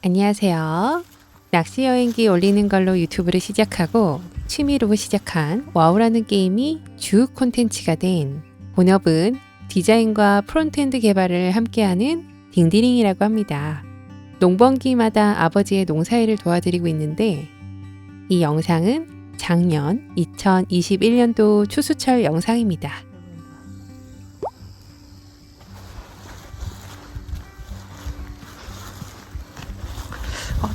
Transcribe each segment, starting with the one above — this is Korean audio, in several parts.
안녕하세요. 낚시 여행기 올리는 걸로 유튜브를 시작하고 취미로 시작한 와우라는 게임이 주 콘텐츠가 된 본업은 디자인과 프론트엔드 개발을 함께하는 딩디링이라고 합니다. 농번기마다 아버지의 농사일을 도와드리고 있는데 이 영상은 작년 2021년도 추수철 영상입니다.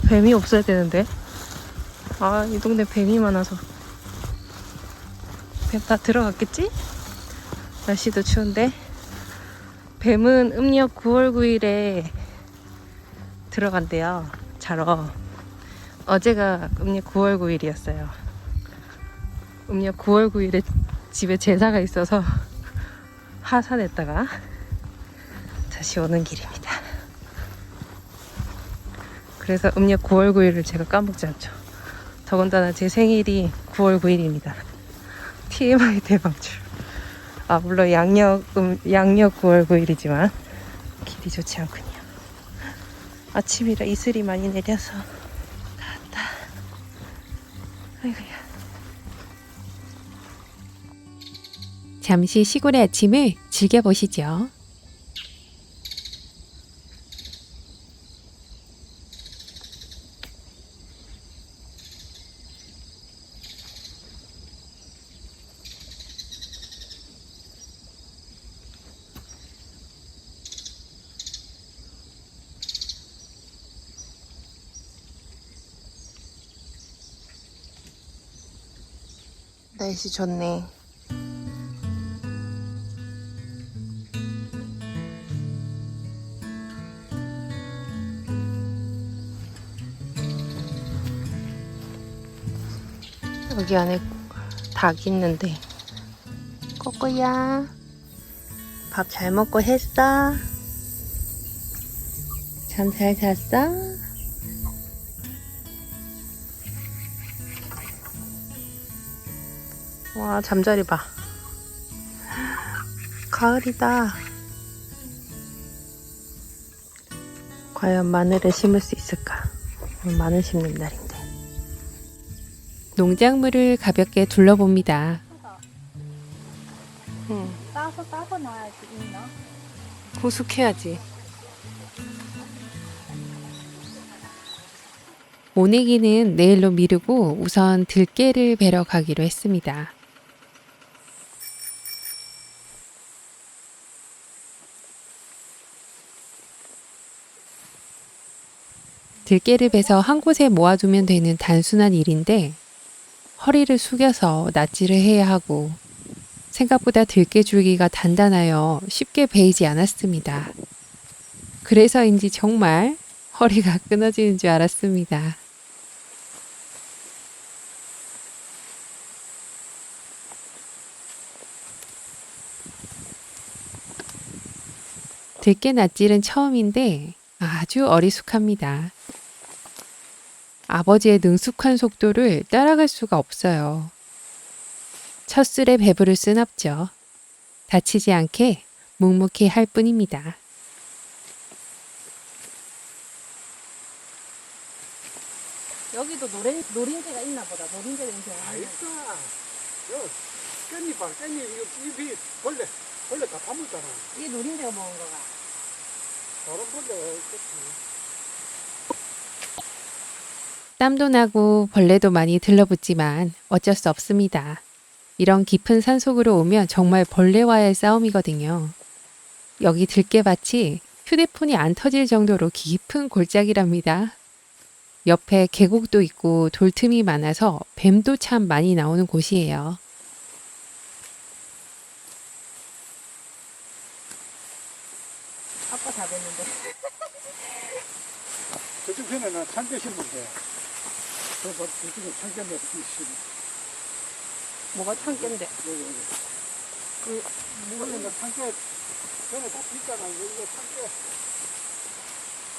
뱀이 없어야 되는데. 아, 이 동네 뱀이 많아서. 뱀 다 들어갔겠지? 날씨도 추운데. 뱀은 음력 9월 9일에 들어간대요. 자러. 어제가 음력 9월 9일이었어요. 음력 9월 9일에 집에 제사가 있어서 하산했다가 다시 오는 길입니다. 그래서 음력 9월 9일을 제가 까먹지 않죠. 더군다나 제 생일이 9월 9일입니다. TMI 대방출. 아, 물론 양력, 음, 양력 9월 9일이지만 길이 좋지 않군요. 아침이라 이슬이 많이 내려서 나왔다. 아이고야. 잠시 시골의 아침을 즐겨보시죠. 날씨 좋네. 여기 안에 닭 있는데. 꼬꼬야. 밥 잘 먹고 했어? 잠 잘 잤어? 와, 잠자리 봐. 가을이다. 과연 마늘을 심을 수 있을까? 오늘 마늘 심는 날인데. 농작물을 가볍게 둘러봅니다. 응. 따서 따서 놔야지 있나? 후숙해야지. 모내기는 내일로 미루고 우선 들깨를 베러 가기로 했습니다. 들깨를 베서 한 곳에 모아두면 되는 단순한 일인데 허리를 숙여서 낫지를 해야 하고 생각보다 들깨 줄기가 단단하여 쉽게 베이지 않았습니다. 그래서인지 정말 허리가 끊어지는 줄 알았습니다. 들깨 낫질은 처음인데 아주 어리숙합니다. 아버지의 능숙한 속도를 따라갈 수가 없어요. 첫 술에 배부를 순 없죠. 다치지 않게 묵묵히 할 뿐입니다. 여기도 노래, 노린재가 있나 보다. 노린재 냄새가. 아, 있어. 요, 깻잎 봐, 깻잎, 이거 잎이 벌레, 벌레 다 파묻잖아. 이게 노린재가 먹은 거가. 다른 벌레가 있겠지. 땀도 나고 벌레도 많이 들러붙지만 어쩔 수 없습니다. 이런 깊은 산속으로 오면 정말 벌레와의 싸움이거든요. 여기 들깨밭이 휴대폰이 안 터질 정도로 깊은 골짜기랍니다. 옆에 계곡도 있고 돌틈이 많아서 뱀도 참 많이 나오는 곳이에요. 아빠 다 됐는데. 저쪽 편에는 참깨 심으면 돼. 저, 봐, 저쪽에 참깨 몇 심어. 뭐가 참깨인데? 여기, 여기. 그, 원래는 참깨, 전에 다 pis잖아. 여기가 참깨.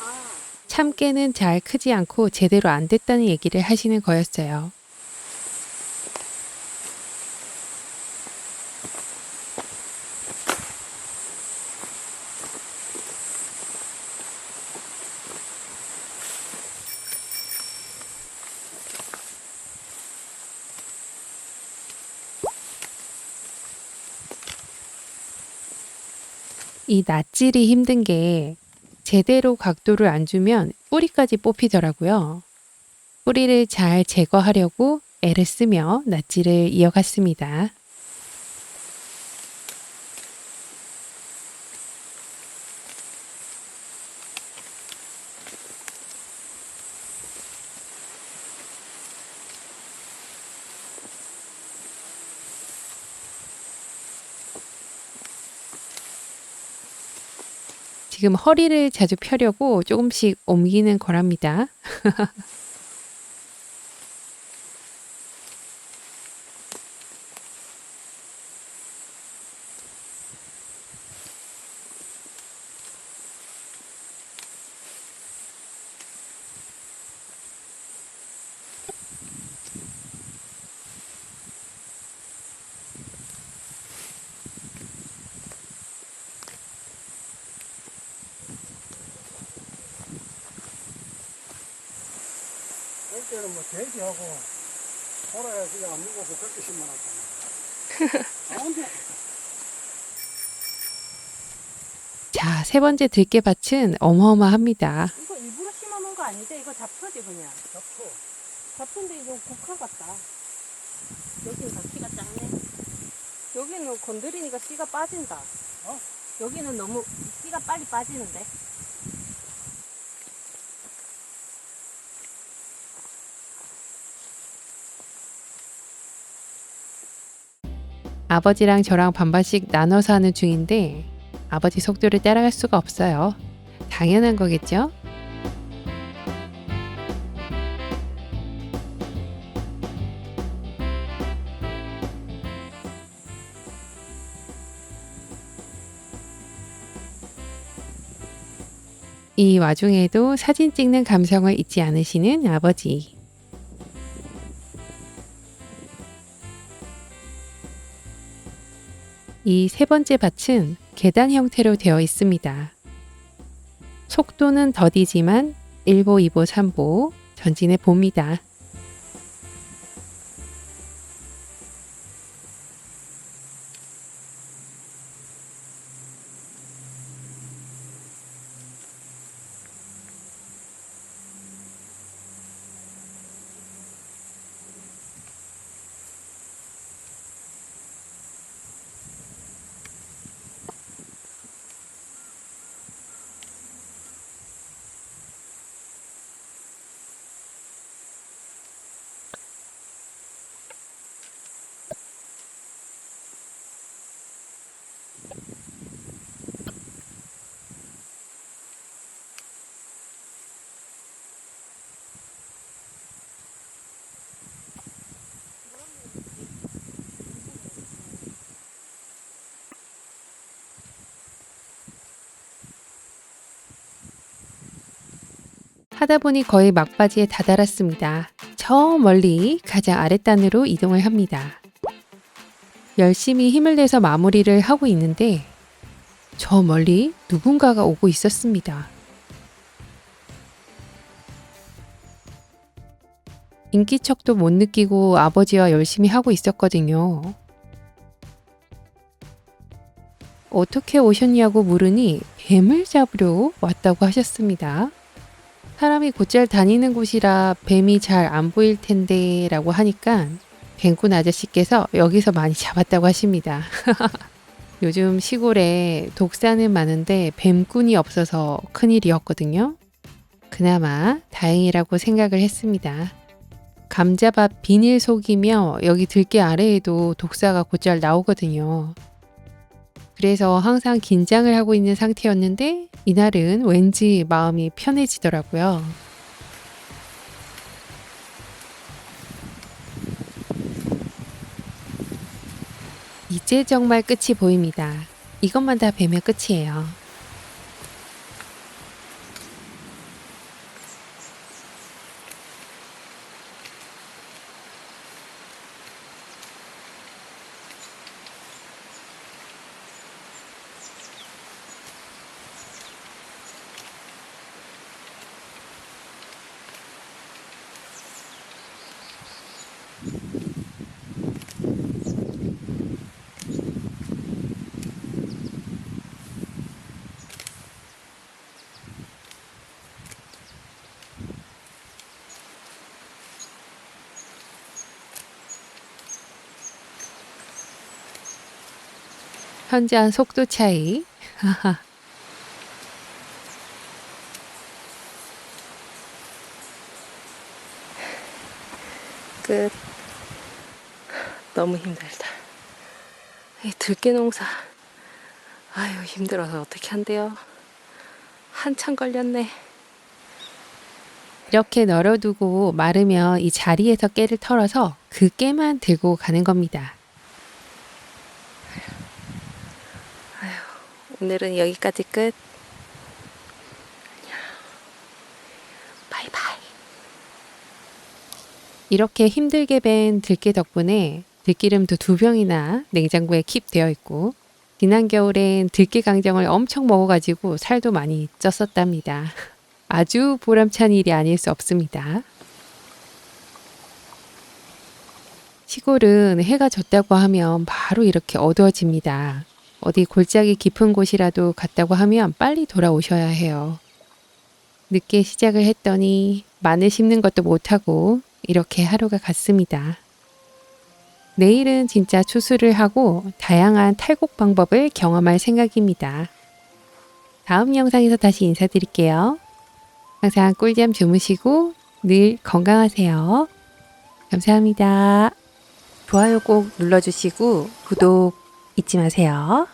아, 참깨는 잘 크지 않고 제대로 안 됐다는 얘기를 하시는 거였어요. 이 낫질이 힘든 게 제대로 각도를 안 주면 뿌리까지 뽑히더라고요. 뿌리를 잘 제거하려고 애를 쓰며 낫질을 이어갔습니다. 지금 허리를 자주 펴려고 조금씩 옮기는 거랍니다. 때는 뭐 돼지하고 소라야 그냥 안 먹어서 그렇게. 아무도 자, 세 번째 들깨밭은 어마어마합니다. 이거 일부러 심어놓은 거 아닌데 이거 잡초지 그냥. 잡초. 잡초인데 이거 국화 같다. 여기는 다 씨가 작네. 여기는 건드리니까 씨가 빠진다. 어? 여기는 너무 씨가 빨리 빠지는데. 아버지랑 저랑 반반씩 나눠서 하는 중인데 아버지 속도를 따라갈 수가 없어요. 당연한 거겠죠? 이 와중에도 사진 찍는 감성을 잊지 않으시는 아버지. 이 세 번째 밭은 계단 형태로 되어 있습니다. 속도는 더디지만 1보, 2보, 3보 전진해 봅니다. 하다 보니 거의 막바지에 다다랐습니다. 저 멀리 가장 아랫단으로 이동을 합니다. 열심히 힘을 내서 마무리를 하고 있는데 저 멀리 누군가가 오고 있었습니다. 인기척도 못 느끼고 아버지와 열심히 하고 있었거든요. 어떻게 오셨냐고 물으니 뱀을 잡으러 왔다고 하셨습니다. 사람이 곧잘 다니는 곳이라 뱀이 잘 안 보일 텐데 라고 하니까 뱀꾼 아저씨께서 여기서 많이 잡았다고 하십니다. 요즘 시골에 독사는 많은데 뱀꾼이 없어서 큰일이었거든요. 그나마 다행이라고 생각을 했습니다. 감자밭 비닐 속이며 여기 들깨 아래에도 독사가 곧잘 나오거든요. 그래서 항상 긴장을 하고 있는 상태였는데 이날은 왠지 마음이 편해지더라고요. 이제 정말 끝이 보입니다. 이것만 다 뵈면 끝이에요. 현저한 속도 차이. 끝. 너무 힘들다. 이 들깨 농사. 아유, 힘들어서 어떻게 한대요? 한참 걸렸네. 이렇게 널어두고 마르면 이 자리에서 깨를 털어서 그 깨만 들고 가는 겁니다. 오늘은 여기까지 끝. 바이바이. 이렇게 힘들게 벤 들깨 덕분에 들기름도 두 병이나 냉장고에 킵되어 있고 지난 겨울엔 들깨 강정을 엄청 먹어가지고 살도 많이 쪘었답니다. 아주 보람찬 일이 아닐 수 없습니다. 시골은 해가 졌다고 하면 바로 이렇게 어두워집니다. 어디 골짜기 깊은 곳이라도 갔다고 하면 빨리 돌아오셔야 해요. 늦게 시작을 했더니 마늘 심는 것도 못하고 이렇게 하루가 갔습니다. 내일은 진짜 추수를 하고 다양한 탈곡 방법을 경험할 생각입니다. 다음 영상에서 다시 인사드릴게요. 항상 꿀잠 주무시고 늘 건강하세요. 감사합니다. 좋아요 꼭 눌러주시고 구독 잊지 마세요.